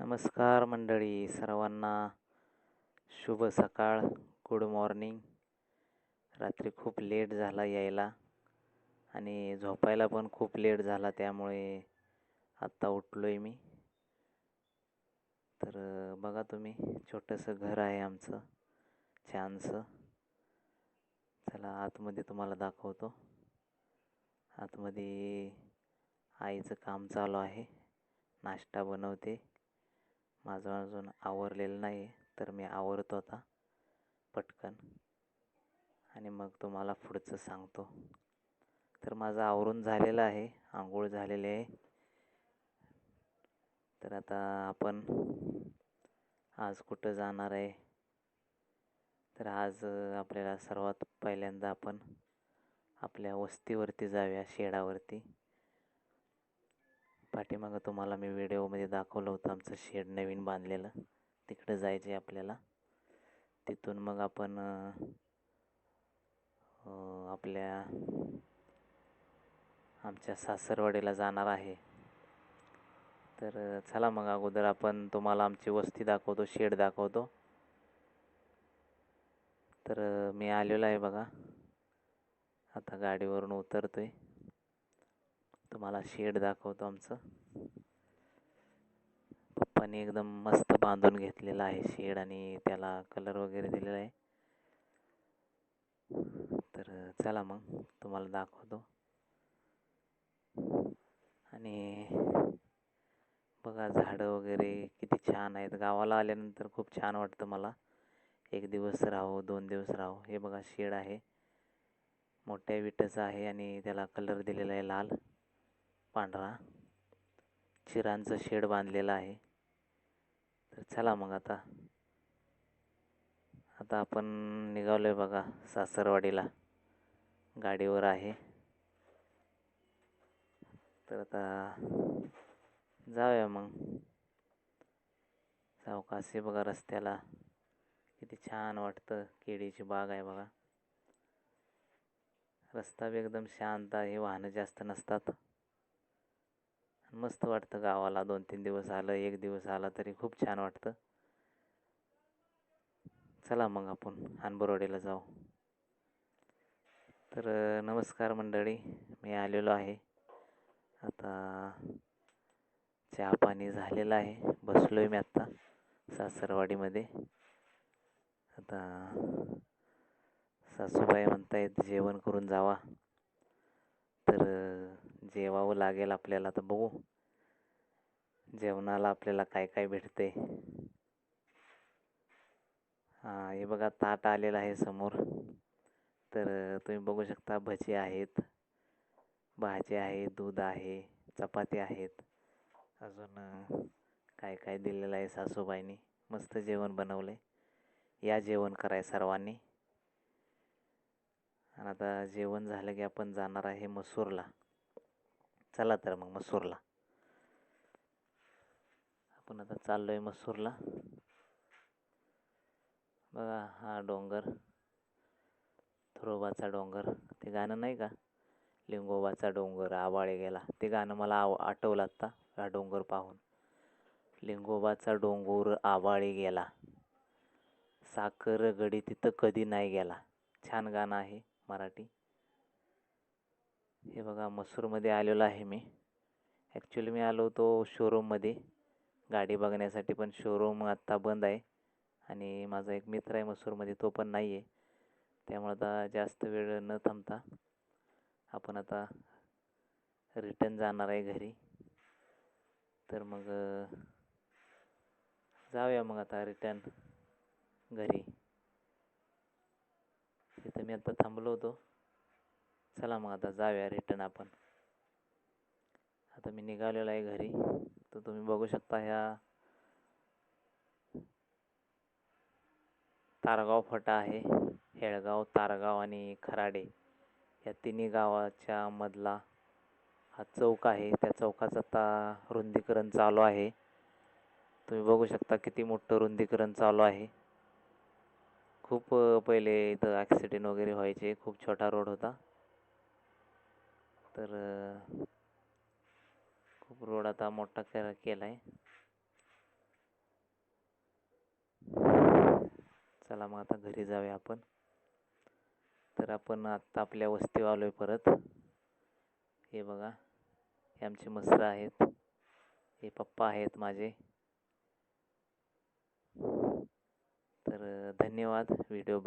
नमस्कार मंडळी सर्वांना शुभ सकाळ गुड मॉर्निंग रात्री खूप लेट झाला यायला आणि झोपायला पण खूप लेट झाला त्यामुळे आत्ता उठलो आहे मी. तर बघा तुम्ही छोटंसं घर आहे आमचं छानसं. चला आतमध्ये तुम्हाला दाखवतो. आतमध्ये आईचं काम चालू आहे नाश्ता बनवते. माझं अजून आवरलेलं नाही तर मी आवरतो आता पटकन. आणि मग तुम्हाला पुढचं सांगतो. तर माझं आवरून झालेलं आहे आंघोळ झालेली आहे. तर आता आपण आज कुठं जाणार आहे? तर आज आपल्याला सर्वात पहिल्यांदा आपण आपल्या वस्तीवरती जाऊया शेडावरती. पाठीमागं तुम्हाला मी व्हिडिओमध्ये दाखवलं होतं आमचं शेड नवीन बांधलेलं. तिकडं जायचं आहे आपल्याला. तिथून मग आपण आपल्या आमच्या सासरवाडीला जाणार आहे. तर चला मग अगोदर आपण तुम्हाला आमची वस्ती दाखवतो शेड दाखवतो. तर मी आलेलो आहे बघा. आता गाडीवरून उतरतो आहे तुम्हाला शेड दाखवतो आमचं. पप्पाने एकदम मस्त बांधून घेतलेलं आहे शेड आणि त्याला कलर वगैरे दिलेला आहे. तर चला मग तुम्हाला दाखवतो. आणि बघा झाडं वगैरे किती छान आहेत. गावाला आल्यानंतर खूप छान वाटतं मला. एक दिवस राहो दोन दिवस राहो. हे बघा शेड आहे. मोठ्या विटाचं आहे आणि त्याला कलर दिलेला आहे लाल. पांढरा चिरांचं शेड बांधलेलं आहे. तर चला मग आता. आता आपण निघालो आहे बघा सासरवाडीला. गाडीवर आहे. तर आता जाऊया मग. सावकाशी बघा रस्त्याला. किती छान वाटतं. केळीची बाग आहे बघा. रस्ता बी एकदम शांत आहे. वाहनं जास्त नसतात. मस्त वाटतं गावाला. दोन तीन दिवस आलं एक दिवस आला तरी खूप छान वाटतं. चला मग आपण हानबरोडेला जाऊ. तर नमस्कार मंडळी मी आलेलो आहे. आता चहा पाणी झालेलं आहे. बसलो आहे मी आत्ता सासरवाडीमध्ये. आता सासूबाई म्हणतायत जेवण करून जावा. तर जेवावं लागेल आपल्याला तर बघू. जेवणाला आपल्याला काय काय भेटते? हां हे बघा ताट आलेलं आहे समोर. तर तुम्ही बघू शकता भजी आहेत भाजी आहे दूध आहे चपाती आहेत. अजून काय काय दिलेलं आहे सासूबाईंनी? मस्त जेवण बनवलं आहे या जेवण कराय सर्वांनी. आणि आता जेवण झालं की आपण जाणार आहे मसूरला. चला तर मग मसूरला. आपण आता चाललो आहे मसूरला. बघा हा डोंगर. थुरोबाचा डोंगर. ते गाणं नाही का? लिंगोबाचा डोंगर आवाळे गेला. ते गाणं मला आव आठवलं आत्ता हा डोंगर पाहून. लिंगोबाचा डोंगर आवाळे गेला. साखर गडी तिथं कधी नाही गेला. छान गाणं आहे मराठी. हे बघा मसूरमध्ये आलेलो आहे मी. ॲक्च्युली मी आलो होतो शोरूममध्ये गाडी बघण्यासाठी पण शोरूम आत्ता बंद आहे. आणि माझा एक मित्र आहे मसूरमध्ये तो पण नाही आहे त्यामुळे आता जास्त वेळ न थांबता आपण आता रिटर्न जाणार आहे घरी. तर मग जाऊया मग आता रिटर्न घरी. तिथं मी आता थांबलो होतो. चला मग आता जाऊया रिटर्न आपण. आता मी निघालेलो आहे घरी. तर तुम्ही बघू शकता ह्या तारगाव फटा आहे. हेळगाव तारगाव आणि खराडे या तिन्ही गावाच्या मधला हा चौक आहे. त्या चौकाचं आता रुंदीकरण चालू आहे. तुम्ही बघू शकता किती मोठं रुंदीकरण चालू आहे. खूप पहिले इथं ॲक्सिडेंट वगैरे व्हायचे. खूप छोटा रोड होता. तर खूप रोड आता मोठा कर केला आहे चला मग आता घरी जाऊया आपण. तर आपण आत्ता आपल्या वस्तीवर आलो आहे परत. हे बघा हे आमचे मस्त आहेत. हे पप्पा आहेत माझे. तर धन्यवाद. व्हिडिओ